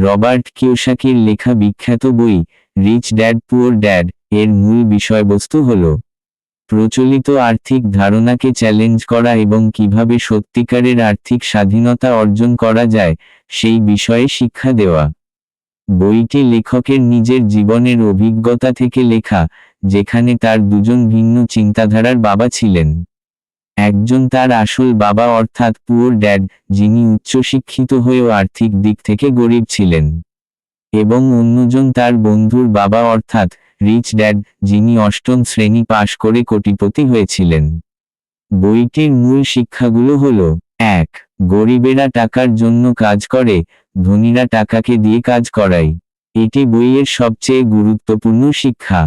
Robert কিওসাকির লেখা বিখ্যাত বই, রিচ ড্যাড, পুয়ার ড্যাড, এর মূল বিষয়বস্তু হল প্রচলিত আর্থিক ধারণাকে চ্যালেঞ্জ করা এবং কীভাবে সত্যিকারের আর্থিক স্বাধীনতা অর্জন করা যায়, সেই বিষয়ে শিক্ষা দেওয়া। বইটি লেখকের নিজের জীবনের অভিজ্ঞতা থেকে লেখা, যেখানে তার দুজন ভিন্ন চিন্তাধারার বাবা ছিলেন। একজন তার আসল বাবা অর্থাৎ পুয়ার ড্যাড, যিনি উচ্চশিক্ষিত হয়েও আর্থিক দিক থেকে গরিব ছিলেন। এবং অন্যজন তার বন্ধুর বাবা অর্থাৎ রিচ ড্যাড, যিনি অষ্টম শ্রেণি পাশ করে কোটিপতি হয়েছিলেন। বইটির মূল শিক্ষাগুলো হল, এক, গরিবেরা টাকার জন্য কাজ করে, ধনীরা টাকাকে দিয়ে কাজ করায়। এটি বইয়ের সবচেয়ে গুরুত্বপূর্ণ শিক্ষা।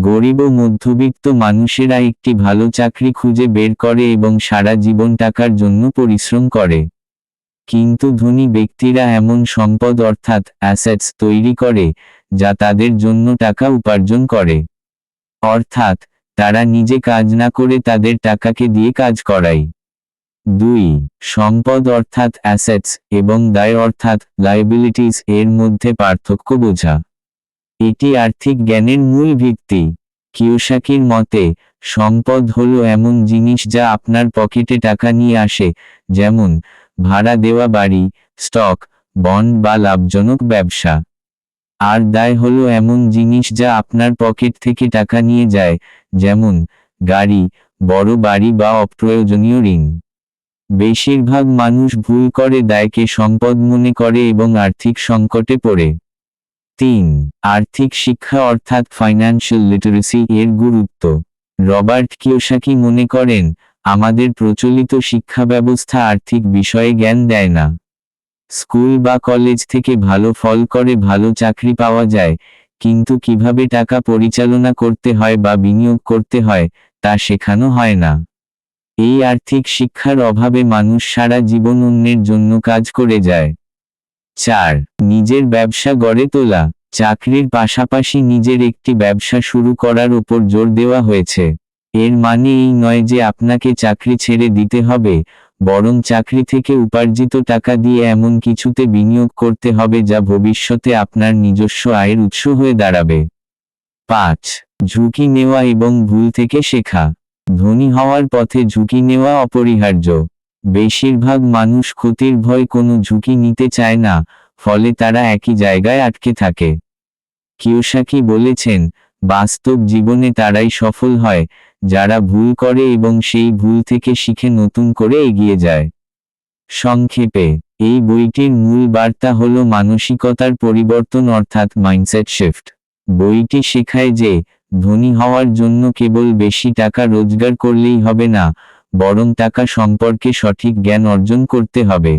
গরিব ও মধ্যবিত্ত মানুষেরা একটি ভালো চাকরি খুঁজে বের করে এবং সারা জীবন টাকার জন্য পরিশ্রম করে। কিন্তু ধনী ব্যক্তিরা এমন সম্পদ অর্থাৎ অ্যাসেটস তৈরি করে, যা তাদের জন্য টাকা উপার্জন করে। অর্থাৎ, তারা নিজে কাজ না করে তাদের টাকাকে দিয়ে কাজ করায়। দুই, সম্পদ অর্থাৎ অ্যাসেটস এবং দায় অর্থাৎ লাইবিলিটিস এর মধ্যে পার্থক্য বোঝা। এটি আর্থিক জ্ঞানের মূল ভিত্তি। কিওসাকির মতে, সম্পদ হলো এমন জিনিস যা আপনার পকেটে টাকা নিয়ে আসে, যেমন ভাড়া দেওয়া বাড়ি, স্টক, বন্ড বা লাভজনক ব্যবসা। আর দায় হলো এমন জিনিস যা আপনার পকেট থেকে টাকা নিয়ে যায়, যেমন গাড়ি, বড় বাড়ি বা অপ্রয়োজনীয় ঋণ। বেশিরভাগ মানুষ ভুল করে দায়কে সম্পদ মনে করে এবং আর্থিক সংকটে পড়ে। তিন, আর্থিক শিক্ষা অর্থাৎ ফাইন্যান্সিয়াল লিটারেসি এর গুরুত্ব। রবার্ট কিওসাকি মনে করেন, আমাদের প্রচলিত শিক্ষা ব্যবস্থা আর্থিক বিষয়ে জ্ঞান দেয় না। স্কুল বা কলেজ থেকে ভালো ফল করে ভালো চাকরি পাওয়া যায়, কিন্তু কীভাবে টাকা পরিচালনা করতে হয় বা বিনিয়োগ করতে হয়, তা শেখানো হয় না। এই আর্থিক শিক্ষার অভাবে মানুষ সারা জীবন অন্যের জন্য কাজ করে যায়। চার, নিজের ব্যবসা গড়ে তোলা। চাকরির পাশাপাশি নিজের একটি ব্যবসা শুরু করার উপর জোর দেওয়া হয়েছে। এর মানে এই নয় যে আপনাকে চাকরি ছেড়ে দিতে হবে, বরং চাকরি থেকে উপার্জিত টাকা দিয়ে এমন কিছুতে বিনিয়োগ করতে হবে যা ভবিষ্যতে আপনার নিজস্ব আয়ের উৎস হয়ে দাঁড়াবে। পাঁচ, ঝুঁকি নেওয়া এবং ভুল থেকে শেখা। ধনী হওয়ার পথে ঝুঁকি নেওয়া অপরিহার্য। বেশিরভাগ মানুষ ক্ষতির ভয় কোনো ঝুঁকি নিতে চায় না, ফলে তারা একই জায়গায় আটকে থাকে। কিওসাকি বলেছেন, বাস্তব জীবনে তারাই সফল হয়, যারা ভুল করে এবং সেই ভুল থেকে শিখে নতুন করে এগিয়ে যায়। সংক্ষেপে, এই বইটির মূল বার্তা হল মানসিকতার পরিবর্তন অর্থাৎ মাইন্ডসেট শিফট। বইটি শেখায় যে, ধনী হওয়ার জন্য কেবল বেশি টাকা রোজগার করলেই হবে না বরং টাকা সম্পর্কে সঠিক জ্ঞান অর্জন করতে হবে।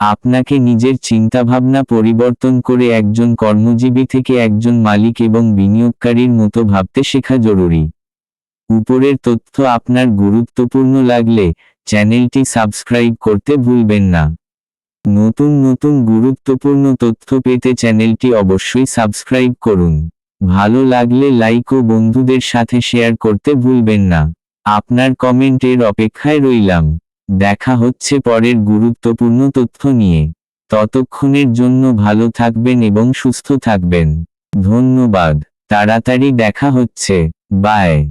আপনাকে নিজের চিন্তাভাবনা পরিবর্তন করে একজন কর্মজীবী থেকে একজন মালিক এবং বিনিয়োগকারীর মতো ভাবতে শেখা জরুরি। উপরের তথ্য আপনার গুরুত্বপূর্ণ লাগলে চ্যানেলটি সাবস্ক্রাইব করতে ভুলবেন না। নতুন নতুন গুরুত্বপূর্ণ তথ্য পেতে চ্যানেলটি অবশ্যই সাবস্ক্রাইব করুন। ভালো লাগলে লাইক ও বন্ধুদের সাথে শেয়ার করতে ভুলবেন না। আপনার কমেন্টের অপেক্ষায় রইলাম। দেখা হচ্ছে পরের গুরুত্বপূর্ণ তথ্য নিয়ে। ততক্ষণের জন্য ভালো থাকবেন এবং সুস্থ থাকবেন। ধন্যবাদ। তাড়াতাড়ি দেখা হচ্ছে। বাই।